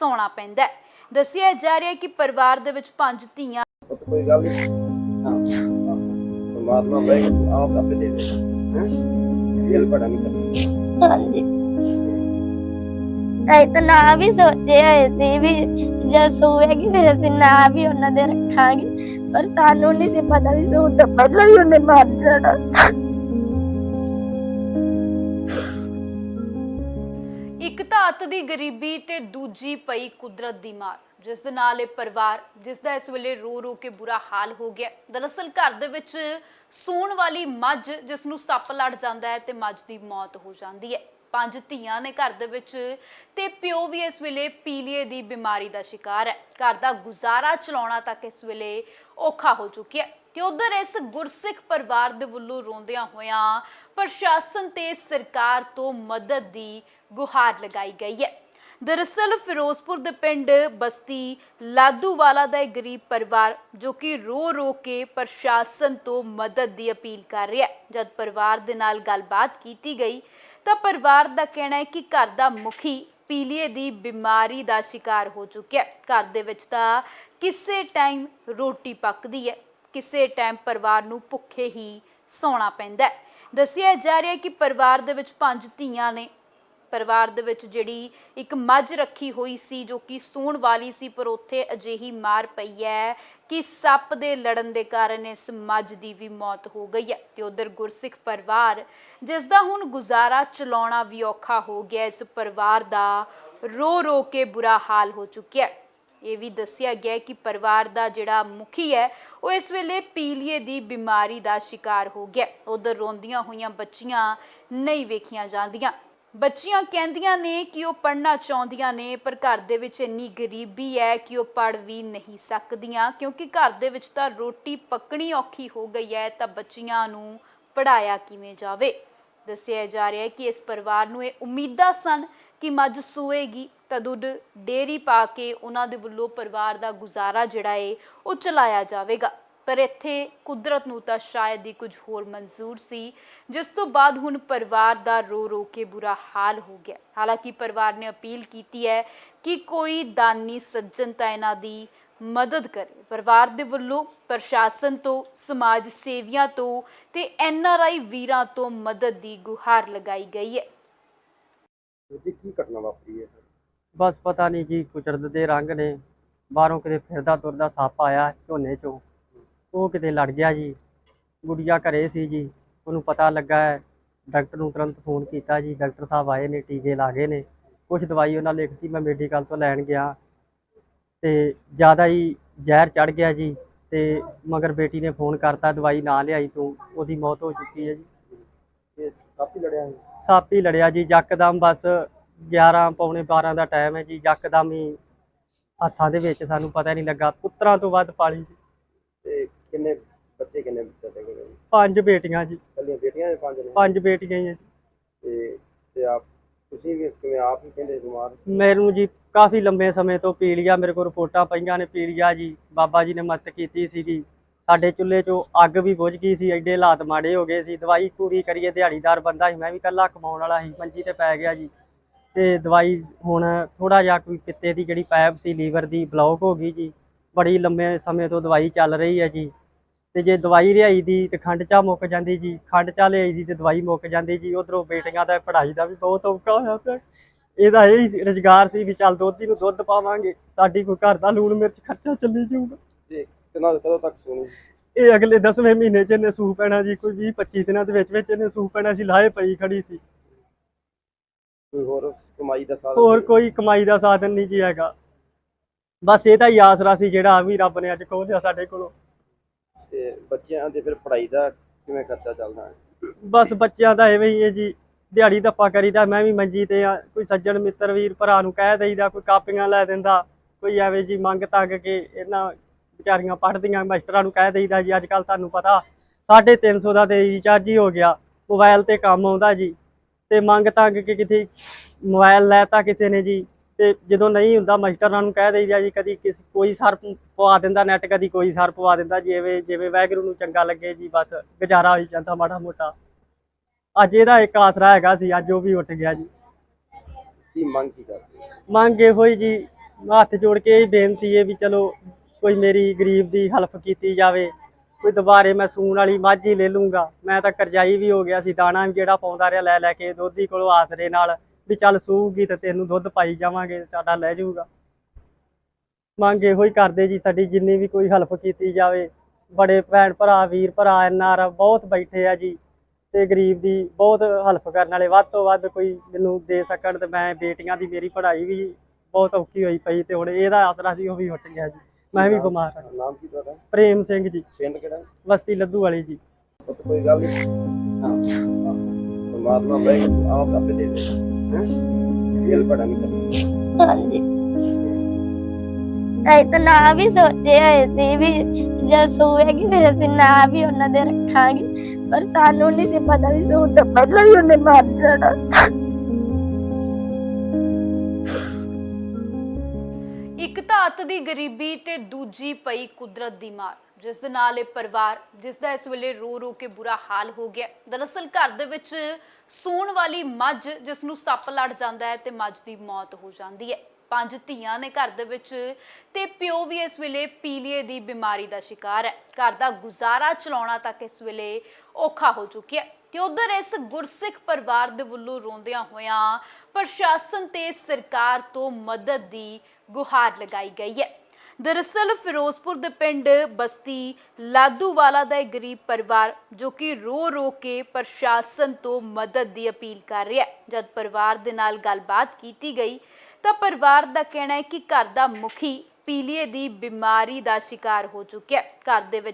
ਸੌਣਾ ਪੈਂਦਾ ਹੈ। ਦੱਸਿਆ ਜਾ ਰਿਹਾ ਹੈ ਕਿ ਪਰਿਵਾਰ ਦੇ ਵਿੱਚ ਪੰਜ ਧੀਆਂ ਉਹ ਤਾਂ ਕੋਈ ਗੱਲ ਨਹੀਂ। ਹਾਂ। ਪਰਮਾਤਮਾ ਬਈ ਆਪ ਆਪੇ ਦੇ ਦੇ ਹੈ? ਦਿਲ ਬੜਾ ਨਹੀਂ ਕਰਦਾ। ਹਾਂਜੀ। ਐ ਤਾਂ ਨਾ ਵੀ ਸੋਚੇ ਹੋਏ ਸੀ ਵੀ ਜਦ ਸੋਵੇਗੀ ਫਿਰ ਅਸੀਂ ਨਾ ਵੀ ਉਹਨਾਂ ਦੇ ਰੱਖਾਂਗੇ। ਪਰ ਸਾਨੂੰ ਨਹੀਂ ਸੀ ਪਤਾ ਵੀ ਸੋਣ ਤੋਂ ਪਹਿਲਾਂ ਹੀ ਉਹਨੇ ਮਰ ਜਾਣਾ। ਇੱਕ ਦੀ ਗਰੀਬੀ ਤੇ ਦੂਜੀ ਪਈ ਕੁਦਰਤ ਦੀ ਮਾਰ। ਜਿਸ ਦੇ ਨਾਲ ਇਹ ਪਰਿਵਾਰ, ਜਿਸ ਦਾ ਇਸ ਵੇਲੇ ਰੋ ਰੋ ਕੇ ਬੁਰਾ ਹਾਲ ਹੋ ਗਿਆ ਦਰਅਸਲ ਘਰ ਦੇ ਵਿੱਚ ਸੂਣ ਵਾਲੀ ਮੱਝ, ਜਿਸ ਨੂੰ ਸੱਪ ਲੜ ਜਾਂਦਾ ਹੈ ਤੇ ਮੱਝ ਦੀ ਮੌਤ ਹੋ ਜਾਂਦੀ ਹੈ। ਪੰਜ ਧੀਆਂ ਨੇ ਘਰ ਦੇ ਵਿੱਚ ਤੇ ਪਿਓ ਵੀ ਇਸ ਵੇਲੇ ਪੀਲੀਏ ਦੀ ਬਿਮਾਰੀ ਦਾ ਸ਼ਿਕਾਰ ਹੈ। ਘਰ ਦਾ ਗੁਜ਼ਾਰਾ ਚਲਾਉਣਾ ਤੱਕ ਇਸ ਵੇਲੇ ਔਖਾ ਹੋ ਚੁੱਕਿਆ ਤੇ ਉਧਰ ਇਸ ਗੁਰਸਿੱਖ ਪਰਿਵਾਰ ਦੇ ਵੱਲੋਂ ਰੋਂਦਿਆਂ ਹੋਇਆਂ ਪ੍ਰਸ਼ਾਸਨ ਤੇ ਸਰਕਾਰ ਤੋਂ ਮਦਦ ਦੀ ਗੁਹਾਰ ਲਗਾਈ ਗਈ ਹੈ। ਦਰਅਸਲ ਫਿਰੋਜ਼ਪੁਰ ਦੇ ਪਿੰਡ ਬਸਤੀ ਲਾਦੂਵਾਲਾ ਦਾ ਇੱਕ ਗਰੀਬ ਪਰਿਵਾਰ ਜੋ ਕਿ ਰੋ ਰੋ ਕੇ ਪ੍ਰਸ਼ਾਸਨ ਤੋਂ ਮਦਦ ਦੀ ਅਪੀਲ ਕਰ ਰਿਹਾ ਹੈ। ਜਦ ਪਰਿਵਾਰ ਦੇ ਨਾਲ ਗੱਲਬਾਤ ਕੀਤੀ ਗਈ ਤਾਂ ਪਰਿਵਾਰ ਦਾ ਕਹਿਣਾ ਹੈ ਕਿ ਘਰ ਦਾ ਮੁਖੀ ਪੀਲੀਏ ਦੀ ਬਿਮਾਰੀ ਦਾ ਸ਼ਿਕਾਰ ਹੋ ਚੁੱਕਿਆ ਹੈ। ਘਰ ਦੇ ਵਿੱਚ ਤਾਂ ਕਿਸੇ ਟਾਈਮ ਰੋਟੀ ਪੱਕਦੀ ਹੈ। ਕਿਸੇ ਟਾਈਮ ਪਰਿਵਾਰ ਨੂੰ ਭੁੱਖੇ ਹੀ ਸੌਣਾ ਪੈਂਦਾ ਹੈ। ਦੱਸਿਆ ਜਾ ਰਿਹਾ ਹੈ ਕਿ ਪਰਿਵਾਰ ਦੇ ਵਿੱਚ ਪੰਜ ਧੀਆਂ ਨੇ। ਪਰਿਵਾਰ ਦੇ ਵਿੱਚ ਜਿਹੜੀ ਇੱਕ ਮੱਝ ਰੱਖੀ ਹੋਈ ਸੀ, ਜੋ ਕਿ ਸੂਣ ਵਾਲੀ ਸੀ, ਪਰ ਉੱਥੇ ਅਜਿਹੀ ਮਾਰ ਪਈ ਹੈ ਕਿ ਸੱਪ ਦੇ ਲੜਨ ਦੇ ਕਾਰਨ ਇਸ ਮੱਝ ਦੀ ਵੀ ਮੌਤ ਹੋ ਗਈ ਹੈ ਤੇ ਉਧਰ ਗੁਰਸਿੱਖ ਪਰਿਵਾਰ, ਜਿਸ ਦਾ ਹੁਣ ਗੁਜ਼ਾਰਾ ਚਲਾਉਣਾ ਵੀ ਔਖਾ ਹੋ ਗਿਆ, ਇਸ ਪਰਿਵਾਰ ਦਾ ਰੋ ਰੋ ਕੇ ਬੁਰਾ ਹਾਲ ਹੋ ਚੁੱਕਿਆ ਹੈ। ਇਹ ਵੀ ਦੱਸਿਆ ਗਿਆ ਕਿ ਪਰਿਵਾਰ ਦਾ ਜਿਹੜਾ ਮੁਖੀ ਹੈ, ਉਹ ਇਸ ਵੇਲੇ ਪੀਲੀਏ ਦੀ ਬਿਮਾਰੀ ਦਾ ਸ਼ਿਕਾਰ ਹੋ ਗਿਆ। ਉਧਰ ਰੋਂਦੀਆਂ ਹੋਈਆਂ ਬੱਚੀਆਂ ਨਹੀਂ ਵੇਖੀਆਂ ਜਾਂਦੀਆਂ। ਬੱਚੀਆਂ ਕਹਿੰਦੀਆਂ ਨੇ ਕਿ ਉਹ ਪੜ੍ਹਨਾ ਚਾਹੁੰਦੀਆਂ ਨੇ, ਪਰ ਘਰ ਦੇ ਵਿੱਚ ਇੰਨੀ ਗਰੀਬੀ ਹੈ ਕਿ ਉਹ ਪੜ੍ਹ ਵੀ ਨਹੀਂ ਸਕਦੀਆਂ। ਕਿਉਂਕਿ ਘਰ ਦੇ ਵਿੱਚ ਤਾਂ ਰੋਟੀ ਪੱਕਣੀ ਔਖੀ ਹੋ ਗਈ ਹੈ, ਤਾਂ ਬੱਚੀਆਂ ਨੂੰ ਪੜਾਇਆ ਕਿਵੇਂ ਜਾਵੇ? ਦੱਸਿਆ ਜਾ ਰਿਹਾ ਹੈ ਕਿ ਇਸ ਪਰਿਵਾਰ ਨੂੰ ਇਹ ਉਮੀਦਾਂ ਸਨ ਕਿ ਮੱਝ ਸੂਏਗੀ। ਤਾਂ ਦੁੱਧ ਡੇਰੀ ਪਾ ਕੇ ਉਹਨਾਂ ਦੇ ਵੱਲੋਂ ਪਰਿਵਾਰ ਦਾ ਗੁਜ਼ਾਰਾ ਜਿਹੜਾ ਏ, ਉਹ ਚਲਾਇਆ ਜਾਵੇਗਾ। ਪਰ ਇੱਥੇ ਕੁਦਰਤ ਨੂੰ ਤਾਂ ਸ਼ਾਇਦ ਹੀ ਕੁਝ ਹੋਰ ਮਨਜ਼ੂਰ ਸੀ, ਜਿਸ ਤੋਂ ਬਾਅਦ ਹੁਣ ਪਰਿਵਾਰ ਦਾ ਰੋ ਰੋ ਕੇ ਬੁਰਾ ਹਾਲ ਹੋ ਗਿਆ। ਹਾਲਾਂਕਿ ਪਰਿਵਾਰ ਨੇ ਅਪੀਲ ਕੀਤੀ ਹੈ ਕਿ ਕੋਈ ਦਾਨੀ ਸੱਜਣ ਤਾਂ ਇਹਨਾਂ ਦੀ ਮਦਦ ਕਰੇ। ਪਰਿਵਾਰ ਦੇ ਵੱਲੋਂ ਪ੍ਰਸ਼ਾਸਨ ਤੋਂ, ਸਮਾਜ ਸੇਵੀਆਂ ਤੋਂ ਤੇ ਐਨ ਆਰ ਆਈ ਵੀਰਾਂ ਤੋਂ ਮਦਦ ਦੀ ਗੁਹਾਰ ਲਗਾਈ ਗਈ ਹੈ। ਜੀ ਕੀ ਘਟਨਾ ਵਾਪਰੀ ਹੈ? ਬਸ ਪਤਾ ਨਹੀਂ ਕੀ ਕੁਚਰਦ ਦੇ ਰੰਗ ਨੇ। ਬਾਹਰੋਂ ਕਿਤੇ ਫਿਰਦਾ ਤੁਰਦਾ ਸੱਪ ਆਇਆ ਝੋਨੇ ਚੋਂ। ਉਹ ਕਿਤੇ ਲੜ ਗਿਆ ਜੀ। ਗੁੜੀਆ ਘਰੇ ਸੀ ਜੀ। ਉਹਨੂੰ ਪਤਾ ਲੱਗਾ ਹੈ ਡਾਕਟਰ ਨੂੰ ਤੁਰੰਤ ਫੋਨ ਕੀਤਾ ਜੀ। ਡਾਕਟਰ ਸਾਹਿਬ ਆਏ ਨੇ ਟੀਕੇ ਲਾ ਗਏ ਨੇ। ਕੁਝ ਦਵਾਈ ਉਹਨਾਂ ਲਿਖਤੀ ਮੈਂ ਮੈਡੀਕਲ ਤੋਂ ਲੈਣ ਗਿਆ। ਤੇ ਜ਼ਿਆਦਾ ਹੀ ਜ਼ਹਿਰ ਚੜ ਗਿਆ ਜੀ। ਤੇ ਮਗਰ ਬੇਟੀ ਨੇ ਫੋਨ ਕਰਤਾ ਦਵਾਈ ਨਾ ਲਿਆਈ ਤੂੰ। ਉਹਦੀ ਮੌਤ ਹੋ ਚੁੱਕੀ ਹੈ ਜੀ। ਕਾਫੀ ਲੜਿਆ ਸੱਪ ਹੀ ਲੜਿਆ ਜੀ। ਯਕਦਮ ਬਸ 11 ਪੌਣੇ 12 ਦਾ ਟਾਈਮ ਹੈ ਜੀ ਯਕਦਮ ਹੀ ਹੱਥਾਂ ਦੇ ਵਿੱਚ ਸਾਨੂੰ ਪਤਾ ਨਹੀਂ ਲੱਗਾ ਪੁੱਤਰਾਂ ਤੋਂ ਵੱਧ ਪਾਲੀ ਜੀ। ਤੇ ਕਿੰਨੇ ਬੱਚੇ ਕਿੰਨੇ ਬੱਚੇ ਦੇ ਪੰਜ ਬੇਟੀਆਂ ਜੀ। ਕੱਲੀਆਂ ਬੇਟੀਆਂ ਨੇ ਪੰਜ ਨੇ? ਪੰਜ ਬੇਟੀਆਂ ਹੀ ਹੈ ਜੀ। ਤੇ ਤੇ ਆਪ ਤੁਸੀਂ ਵੀ ਕਿਵੇਂ ਆਪ ਹੀ ਕਹਿੰਦੇ ਬਿਮਾਰ ਮੈਨੂੰ ਜੀ ਕਾਫੀ ਲੰਬੇ ਸਮੇਂ ਤੋਂ ਪੀਲੀਆ ਮੇਰੇ ਕੋਲ ਰਿਪੋਰਟਾਂ ਪਈਆਂ ਨੇ ਪੀਲੀਆ ਜੀ। ਬਾਬਾ ਜੀ ਨੇ ਮਦਦ ਕੀਤੀ ਸੀਗੀ। ਸਾਡੇ ਚੁੱਲ੍ਹੇ 'ਚੋਂ ਅੱਗ ਵੀ ਬੁਝ ਗਈ ਸੀ ਐਡੇ ਹਾਲਾਤ ਮਾੜੇ ਹੋ ਗਏ ਸੀ। ਦਵਾਈ ਪੂਰੀ ਕਰੀਏ ਦਿਹਾੜੀਦਾਰ ਬੰਦਾ ਸੀ ਮੈਂ ਵੀ ਇਕੱਲਾ ਕਮਾਉਣ ਵਾਲਾ ਸੀ ਮੰਜੀ ਤੇ ਪੈ ਗਿਆ ਜੀ। ਤੇ ਦਵਾਈ ਹੁਣ ਥੋੜਾ ਜਿਹਾ ਕੋਈ ਪਿੱਤੇ ਦੀ ਜਿਹੜੀ ਪਾਈਪ ਸੀ ਲੀਵਰ ਦੀ ਬਲੌਕ ਹੋ ਗਈ ਜੀ। ਬੜੀ ਲੰਮੇ ਸਮੇਂ ਤੋਂ ਦਵਾਈ ਚੱਲ ਰਹੀ ਹੈ ਜੀ। ਤੇ ਜੇ ਦਵਾਈ ਲਿਆਈ ਦੀ ਤੇ ਖੰਡ ਚਾਹ ਮੁੱਕ ਜਾਂਦੀ ਜੀ। ਖੰਡ ਚਾਹ ਲਿਆਈ ਦੀ ਤੇ ਦਵਾਈ ਮੁੱਕ ਜਾਂਦੀ ਜੀ। ਉਧਰੋਂ ਬੇਟੀਆਂ ਦਾ ਪੜ੍ਹਾਈ ਦਾ ਵੀ ਬਹੁਤ ਔਖਾ ਹੋਇਆ ਪਿਆ। ਇਹਦਾ ਇਹ ਰੁਜ਼ਗਾਰ ਸੀ ਵੀ ਚੱਲ ਦੋਧੀ ਨੂੰ ਦੁੱਧ ਪਾਵਾਂਗੇ। ਸਾਡੀ ਕੋਈ ਘਰ ਦਾ ਲੂਣ ਮਿਰਚ ਖਰਚਾ ਚੱਲੀ ਜਾਊਗਾ। ਤੇ ਕਿੰਨਾ ਕਦੋਂ ਤੱਕ ਸੁਣੀ? ਇਹ ਅਗਲੇ 10ਵੇਂ ਮਹੀਨੇ 'ਚ ਇਹਨੇ ਸੂਹ ਪੈਣਾ ਜੀ। ਕੋਈ 20 25 ਦਿਨਾਂ ਦੇ ਵਿੱਚ ਵਿੱਚ ਇਹਨੇ ਸੂਹ ਪੈਣਾ ਸੀ। ਲਾਹੇ ਪਈ ਖੜੀ ਸੀ। ਕੋਈ ਹੋਰ ਕਮਾਈ ਦਾ ਸਾਧਨ ਹੋਰ ਕੋਈ ਕਮਾਈ ਦਾ ਸਾਧਨ ਨਹੀਂ ਜੀ ਹੈਗਾ। ਬਸ ਇਹ ਤਾਂ ਹੀ ਆਸਰਾ ਸੀ ਜਿਹੜਾ ਵੀ ਰੱਬ ਨੇ ਅੱਜ ਖੋਹ ਲਿਆ ਸਾਡੇ ਕੋਲੋਂ। ਤੇ ਬੱਚਿਆਂ ਦੇ ਫਿਰ ਪੜ੍ਹਾਈ ਦਾ ਕਿਵੇਂ ਖਰਚਾ ਚੱਲਦਾ? ਹੈ ਬਸ ਬੱਚਿਆਂ ਦਾ ਐਵੇਂ ਹੀ ਹੈ ਜੀ। ਦਿਹਾੜੀ ਧੱਪਾ ਕਰੀਦਾ ਮੈਂ ਵੀ ਮੰਜੀ ਤੇ ਆ। ਕੋਈ ਸੱਜਣ ਮਿੱਤਰ ਵੀਰ ਭਰਾ ਨੂੰ ਕਹਿ ਦੇਈਦਾ ਕੋਈ ਕਾਪੀਆਂ ਲੈ ਦਿੰਦਾ ਕੋਈ ਐਵੇਂ ਜੀ ਮੰਗ ਤੱਕ ਕੇ ਇਹਨਾਂ ਵਿਚਾਰੀਆਂ ਪੜ੍ਹਦੀਆਂ ਮਾਸਟਰਾਂ ਨੂੰ ਕਹਿ ਦੇਈਦਾ ਜੀ ਅੱਜ ਕੱਲ ਤੁਹਾਨੂੰ ਪਤਾ 350 ਦਾ ਤੇ ਰਿਚਾਰਜ ਹੀ ਹੋ ਗਿਆ। ਮੋਬਾਈਲ ਤੇ ਕੰਮ ਆਉਂਦਾ ਜੀ। ਤੇ ਮੰਗ ਤੱਕ ਕੇ ਕਿਤੇ ਮੋਬਾਈਲ ਲੈਤਾ ਕਿਸੇ ਨੇ ਜੀ ਤੇ ਜਦੋਂ ਨਹੀਂ ਹੁੰਦਾ ਮਾਸਟਰਾਂ ਨੂੰ ਕਹਿ ਦੇਈਦਾ ਜੀ ਕਦੀ ਕਿਸ ਕੋਈ ਸਰ ਪਵਾ ਦਿੰਦਾ ਨੈਟ ਕਦੀ ਕੋਈ ਸਰ ਪਵਾ ਦਿੰਦਾ ਜਿਵੇਂ ਜਿਵੇਂ ਵਾਹਿਗੁਰੂ ਨੂੰ ਚੰਗਾ ਲੱਗੇ ਜੀ ਬਸ ਗੁਜ਼ਾਰਾ ਹੋਈ ਜਾਂਦਾ ਮਾੜਾ ਮੋਟਾ ਅੱਜ ਇਹਦਾ ਇੱਕ ਆਸਰਾ ਹੈਗਾ ਸੀ ਅੱਜ ਉਹ ਵੀ ਉੱਠ ਗਿਆ ਜੀ ਕੀ ਮੰਗ ਕੀ ਕਰਦੇ? ਮੰਗ ਇਹੋ ਹੀ ਜੀ ਹੱਥ ਜੋੜ ਕੇ ਇਹ ਬੇਨਤੀ ਹੈ ਵੀ ਚਲੋ ਕੋਈ ਮੇਰੀ ਗਰੀਬ ਦੀ ਹੈਲਪ ਕੀਤੀ ਜਾਵੇ ਕੋਈ ਦੁਬਾਰੇ ਮੈਂ ਸੂਣ ਵਾਲੀ ਮੱਝ ਹੀ ਲੈ ਲੂੰਗਾ। ਮੈਂ ਤਾਂ ਕਰਜ਼ਾਈ ਵੀ ਹੋ ਗਿਆ ਸੀ, ਦਾਣਾ ਵੀ ਜਿਹੜਾ ਪਾਉਂਦਾ ਰਿਹਾ ਲੈ ਲੈ ਕੇ, ਦੋਧੀ ਕੋਲੋਂ ਆਸਰੇ ਨਾਲ ਵੀ ਚੱਲ ਸੂਗੀ ਤੇ ਤੈਨੂੰ ਦੁੱਧ ਪਾਈ ਜਾਵਾਂਗੇ, ਸਾਡਾ ਲੈ ਜਾਊਗਾ। ਮੰਗ ਇਹੋ ਹੀ ਕਰਦੇ ਜੀ ਸਾਡੀ ਜਿੰਨੀ ਵੀ ਕੋਈ ਹੈਲਪ ਕੀਤੀ ਜਾਵੇ। ਬੜੇ ਭੈਣ ਭਰਾ, ਵੀਰ ਭਰਾ ਐਨਆਰ ਬਹੁਤ ਬੈਠੇ ਆ ਜੀ ਤੇ ਗਰੀਬ ਦੀ ਬਹੁਤ ਹੈਲਪ ਕਰਨ ਵਾਲੇ। ਵੱਧ ਤੋਂ ਵੱਧ ਕੋਈ ਮੈਨੂੰ ਦੇ ਸਕਣ ਤੇ ਮੈਂ ਬੇਟੀਆਂ ਦੀ ਮੇਰੀ ਪੜ੍ਹਾਈ ਵੀ ਬਹੁਤ ਔਖੀ ਹੋਈ ਪਈ ਤੇ ਹੁਣ ਇਹਦਾ ਆਸਰਾ ਸੀ, ਉਹ ਵੀ ਹਟ ਗਿਆ ਜੀ। ਮੈਂ ਵੀ ਬਿਮਾਰ ਹਾਂ। ਨਾਮ ਕੀ ਤੁਹਾਡਾ? ਪ੍ਰੇਮ ਸਿੰਘ ਜੀ। ਪਿੰਡ ਕਿਹੜਾ? ਬਸਤੀ ਲੱਦੂ ਵਾਲੀ ਜੀ। ਪੁੱਤ ਕੋਈ ਗੱਲ ਨਹੀਂ ਹਾਂ। ਪਰਮਾਤਮਾ ਵਾਹਿਗੁਰੂ ਆਪ ਆਪੇ ਦੇ ਦੇ ਹੈ? ਦਿਲ ਬੜਾ ਨਹੀਂ ਕਰਦਾ ਹਾਂਜੀ। ਅਸੀਂ ਤਾਂ ਨਾ ਵੀ ਸੋਚੇ ਹੋਏ ਸੀ ਵੀ ਜਦ ਸੂਏਗੀ ਫਿਰ ਅਸੀਂ ਨਾ ਵੀ ਉਹਨਾਂ ਦੇ ਰੱਖਾਂਗੇ। ਪਰ ਸਾਨੂੰ ਨਹੀਂ ਸੀ ਪਤਾ ਵੀ ਸੂ ਤੋਂ ਪਹਿਲਾਂ ਹੀ ਉਹਨੇ ਮਰ ਜਾਣਾ। ਇੱਕ ਦੀ ਗਰੀਬੀ ਤੇ ਦੂਜੀ ਪਈ ਕੁਦਰਤ ਦੀ ਮਾਰ। ਜਿਸ ਦੇ ਨਾਲ ਇਹ ਪਰਿਵਾਰ, ਜਿਸ ਦਾ ਇਸ ਵੇਲੇ ਰੋ ਰੋ ਕੇ ਬੁਰਾ ਹਾਲ ਹੋ ਗਿਆ ਦਰਅਸਲ ਘਰ ਦੇ ਵਿੱਚ ਸੂਣ ਵਾਲੀ ਮੱਝ, ਜਿਸ ਨੂੰ ਸੱਪ ਲੜ ਜਾਂਦਾ ਹੈ ਤੇ ਮੱਝ ਦੀ ਮੌਤ ਹੋ ਜਾਂਦੀ ਹੈ। ਪੰਜ ਧੀਆਂ ਨੇ ਘਰ ਦੇ ਵਿੱਚ ਤੇ ਪਿਓ ਵੀ ਇਸ ਵੇਲੇ ਪੀਲੀਏ ਦੀ ਬਿਮਾਰੀ ਦਾ ਸ਼ਿਕਾਰ ਹੈ। ਘਰ ਦਾ ਗੁਜ਼ਾਰਾ ਚਲਾਉਣਾ ਤੱਕ ਇਸ ਵੇਲੇ ਔਖਾ ਹੋ ਚੁੱਕਿਆ ਹੈ। ਤੇ ਉਧਰ ਇਸ ਗੁਰਸਿੱਖ ਪਰਿਵਾਰ ਦੇ ਵੱਲੋਂ ਰੋਂਦਿਆਂ ਹੋਇਆਂ ਪ੍ਰਸ਼ਾਸਨ ਤੇ ਸਰਕਾਰ ਤੋਂ ਮਦਦ ਦੀ ਗੁਹਾਰ ਲਗਾਈ ਗਈ ਹੈ। ਦਰਅਸਲ ਫਿਰੋਜ਼ਪੁਰ ਦੇ ਪਿੰਡ ਬਸਤੀ ਲਾਦੂਵਾਲਾ ਦਾ ਇੱਕ ਗਰੀਬ ਪਰਿਵਾਰ ਜੋ ਕਿ ਰੋ ਰੋ ਕੇ ਪ੍ਰਸ਼ਾਸਨ ਤੋਂ ਮਦਦ ਦੀ ਅਪੀਲ ਕਰ ਰਿਹਾ ਹੈ। ਜਦ ਪਰਿਵਾਰ ਦੇ ਨਾਲ ਗੱਲਬਾਤ ਕੀਤੀ ਗਈ ਤਾਂ ਪਰਿਵਾਰ ਦਾ ਕਹਿਣਾ ਹੈ ਕਿ ਘਰ ਦਾ ਮੁਖੀ ਪੀਲੀਏ ਦੀ ਬਿਮਾਰੀ ਦਾ ਸ਼ਿਕਾਰ ਹੋ ਚੁੱਕਿਆ ਹੈ। ਘਰ ਦੇ ਵਿੱਚ